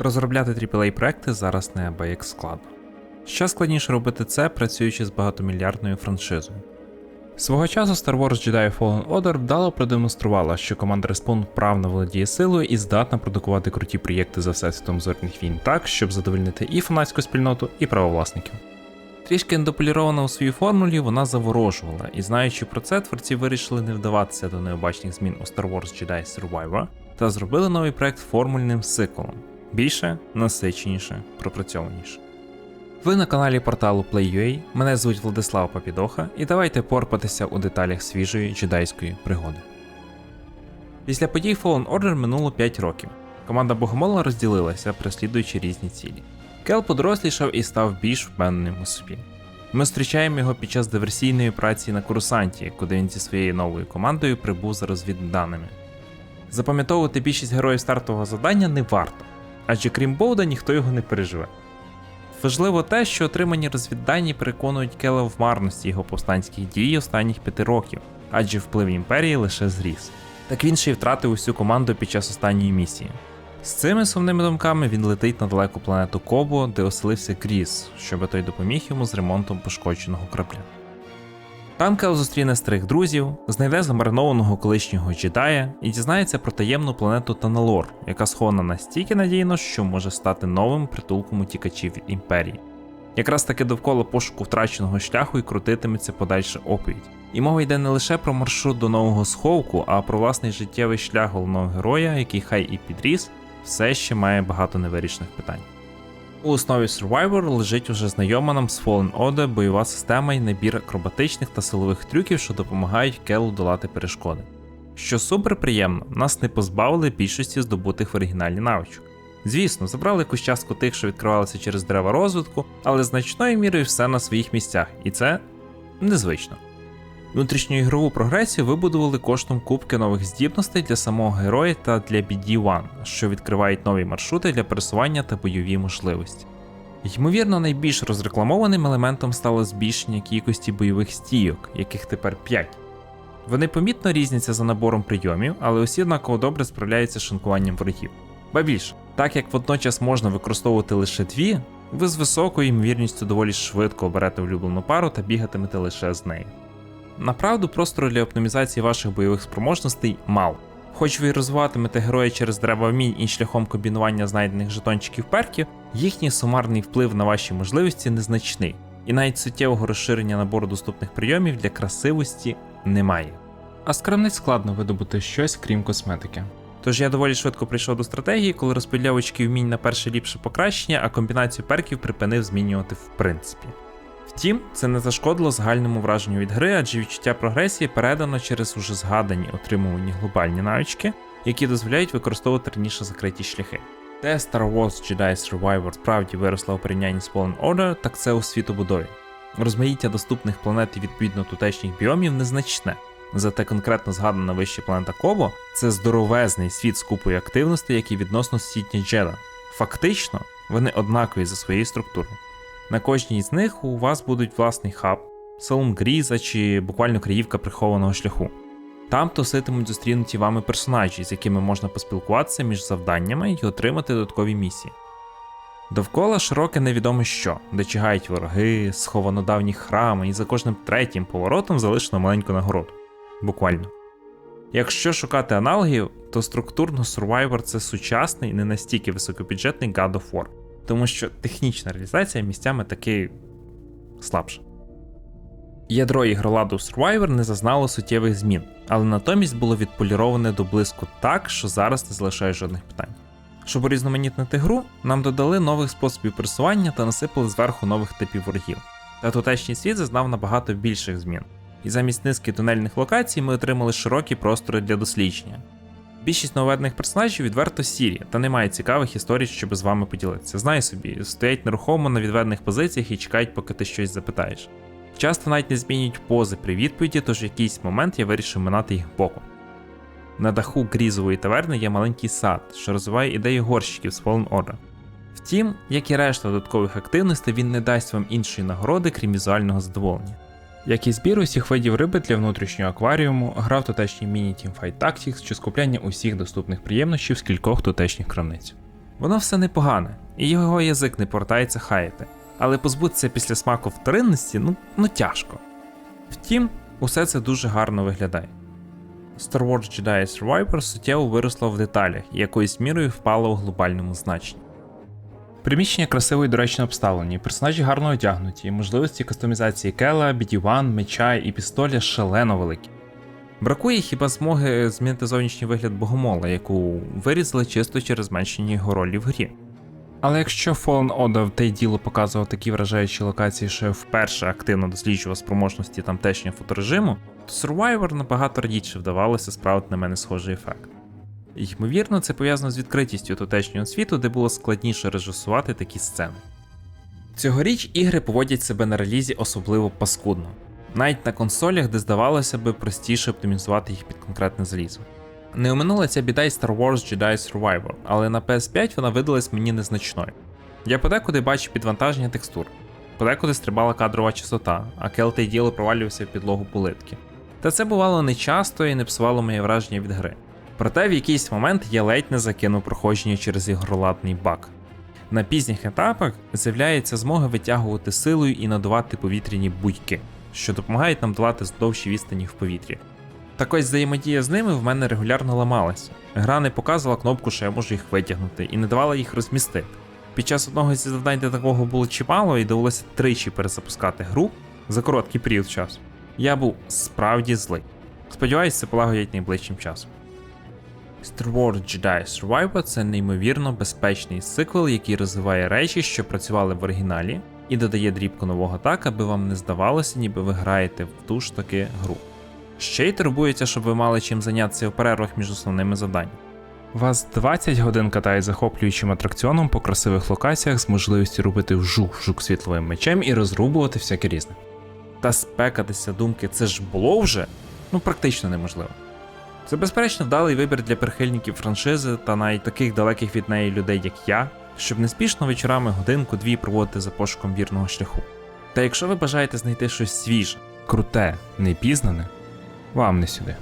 Розробляти AAA проекти зараз неабияк складно. Ще складніше робити це, працюючи з багатомільярдною франшизою. Свого часу Star Wars Jedi Fallen Order вдало продемонструвала, що команда Respawn вправно володіє силою і здатна продукувати круті проєкти за всесвітом зорних війн так, щоб задовольнити і фанатську спільноту, і правовласників. Трішки недополірована у своїй формулі, вона заворожувала, і знаючи про це, творці вирішили не вдаватися до необачних змін у Star Wars Jedi Survivor та зробили новий проект формульним сиквелом. Більше, насиченіше, пропрацьованіше. Ви на каналі порталу Play.ua, мене звуть Владислав Папідоха, і давайте порпатися у деталях свіжої джедайської пригоди. Після подій Fallen Order минуло 5 років. Команда Богомола розділилася, переслідуючи різні цілі. Кел подорослішав і став більш впевненим у собі. Ми зустрічаємо його під час диверсійної праці на Курсанті, куди він зі своєю новою командою прибув за розвідданими. Запам'ятовувати більшість героїв стартового завдання не варто, адже крім Боуда ніхто його не переживе. Важливо те, що отримані розвіддані переконують Кела в марності його повстанських дій останніх п'яти років, адже вплив імперії лише зріс. Так він ще й втратив усю команду під час останньої місії. З цими сумними думками він летить на далеку планету Кобо, де оселився Кріс, щоб той допоміг йому з ремонтом пошкодженого корабля. Там зустріне старих друзів, знайде замаринованого колишнього джедая і дізнається про таємну планету Таналор, яка схована настільки надійно, що може стати новим притулком утікачів імперії. Якраз таки довкола пошуку втраченого шляху і крутитиметься подальша оповідь. І мова йде не лише про маршрут до нового сховку, а про власний життєвий шлях головного героя, який хай і підріс, все ще має багато невирішених питань. У основі Survivor лежить уже знайома нам з Fallen Order бойова система і набір акробатичних та силових трюків, що допомагають Келу долати перешкоди. Що супер приємно, нас не позбавили більшості здобутих в оригіналі навичок. Звісно, забрали якусь частку тих, що відкривалися через дерева розвитку, але значною мірою все на своїх місцях, і це незвично. Внутрішню ігрову прогресію вибудували коштом кубки нових здібностей для самого героя та для BD-1, що відкривають нові маршрути для пересування та бойові можливості. Ймовірно, найбільш розрекламованим елементом стало збільшення кількості бойових стійок, яких тепер 5. Вони помітно різняться за набором прийомів, але усі однаково добре справляються з шинкуванням ворогів. Ба більше, так як водночас можна використовувати лише дві, ви з високою ймовірністю доволі швидко оберете улюблену пару та бігатимете лише з нею. Направду, простору для оптимізації ваших бойових спроможностей мало. Хоч ви розвиватимете героя через дерева вмінь і шляхом комбінування знайдених жетончиків перків, їхній сумарний вплив на ваші можливості незначний, і навіть суттєвого розширення набору доступних прийомів для красивості немає. А з крамниць складно видобути щось крім косметики. Тож я доволі швидко прийшов до стратегії, коли розподіляв очки вмінь на перше ліпше покращення, а комбінацію перків припинив змінювати в принципі. Втім, це не зашкодило загальному враженню від гри, адже відчуття прогресії передано через уже згадані отримувані глобальні навички, які дозволяють використовувати раніше закриті шляхи. Де Star Wars Jedi Survivor справді виросла у порівнянні з Fallen Order, так це у світобудові. Розмаїття доступних планет і відповідно тутешніх біомів незначне. Зате конкретно згадана вище планета Кобо це здоровезний світ з купою активностей, які відносно сітні Джеда. Фактично, вони однакові за своєю структурою. На кожній з них у вас будуть власний хаб, салон Гріза чи буквально краївка прихованого шляху. Там туситимуть зустрінуті вами персонажі, з якими можна поспілкуватися між завданнями і отримати додаткові місії. Довкола широке невідоме що, де чигають вороги, сховано давні храми, і за кожним третім поворотом залишено маленьку нагороду. Буквально. Якщо шукати аналогів, то структурно Survivor це сучасний, не настільки високобюджетний God of War тому що технічна реалізація місцями таки слабша. Ядро ігроладу Survivor не зазнало суттєвих змін, але натомість було відполіроване до блиску так, що зараз не залишає жодних питань. Щоб урізноманітнити гру, нам додали нових способів пересування та насипали зверху нових типів ворогів. Та тутешній світ зазнав набагато більших змін, і замість низки тунельних локацій ми отримали широкі простори для дослідження. Більшість нововведених персонажів відверто сірі, та немає цікавих історій, щоб з вами поділитися. Знай собі, стоять нерухомо на відведених позиціях і чекають, поки ти щось запитаєш. Часто навіть не змінюють пози при відповіді, тож в якийсь момент я вирішив минати їх боком. На даху грізової таверни є маленький сад, що розвиває ідеї горщиків з Fallen Order. Втім, як і решта додаткових активностей, він не дасть вам іншої нагороди, крім візуального задоволення. Як і збір усіх видів риби для внутрішнього акваріуму, гра в тутешній міні Teamfight Tactics чи скупляння усіх доступних приємнощів з кількох тутешніх крамниць. Воно все непогане, і його язик не повертається хаяти, але позбутися після смаку вторинності ну, ну тяжко. Втім, усе це дуже гарно виглядає. Star Wars Jedi Survivor суттєво виросло в деталях і якоюсь мірою впало у глобальному значенні. Приміщення красиво і доречно обставлені, персонажі гарно одягнуті, можливості кастомізації Кела, BD-1, меча і пістоля шалено великі. Бракує хіба змоги змінити зовнішній вигляд богомола, яку вирізали чисто через зменшення його ролі в грі. Але якщо Fallen Order те й діло показував такі вражаючі локації, що вперше активно досліджував спроможності тамтешнього фоторежиму, то Survivor набагато радіше вдавалося справити на мене схожий ефект. І, Ймовірно, це пов'язано з відкритістю тутешнього світу, де було складніше режисувати такі сцени. Цьогоріч ігри поводять себе на релізі особливо паскудно, навіть на консолях, де здавалося би простіше оптимізувати їх під конкретне залізо. Не оминула ця біда й Star Wars Jedi Survivor, але на PS5 вона видалась мені незначною. Я подекуди бачив підвантаження текстур, подекуди стрибала кадрова частота, а келта й діло провалювався в підлогу плитки. Та це бувало не часто і не псувало моє враження від гри. Проте в якийсь момент я ледь не закинув проходження через ігроладний баг. На пізніх етапах з'являється змога витягувати силою і надувати повітряні будьки, що допомагають нам долати довші відстані в повітрі. Так ось взаємодія з ними в мене регулярно ламалася. Гра не показувала кнопку, що я можу їх витягнути, і не давала їх розмістити. Під час одного зі завдань, де такого було чимало, і довелося тричі перезапускати гру за короткий період часу. Я був справді злий. Сподіваюсь, це полагодять найближчим часом. Star Wars Jedi Survivor це неймовірно безпечний сиквел, який розвиває речі, що працювали в оригіналі, і додає дрібку нового так, аби вам не здавалося, ніби ви граєте в ту ж таки гру. Ще й турбується, щоб ви мали чим зайнятися у перервах між основними завданнями. Вас 20 годин катає захоплюючим атракціоном по красивих локаціях з можливістю робити вжух-вжух світловим мечем і розрубувати всяке різне. Та спекатися думки, це ж було вже? Ну практично неможливо. Це безперечно вдалий вибір для прихильників франшизи та навіть таких далеких від неї людей, як я, щоб неспішно вечорами годинку-дві проводити за пошуком вірного шляху. Та якщо ви бажаєте знайти щось свіже, круте, непізнане, вам не сюди.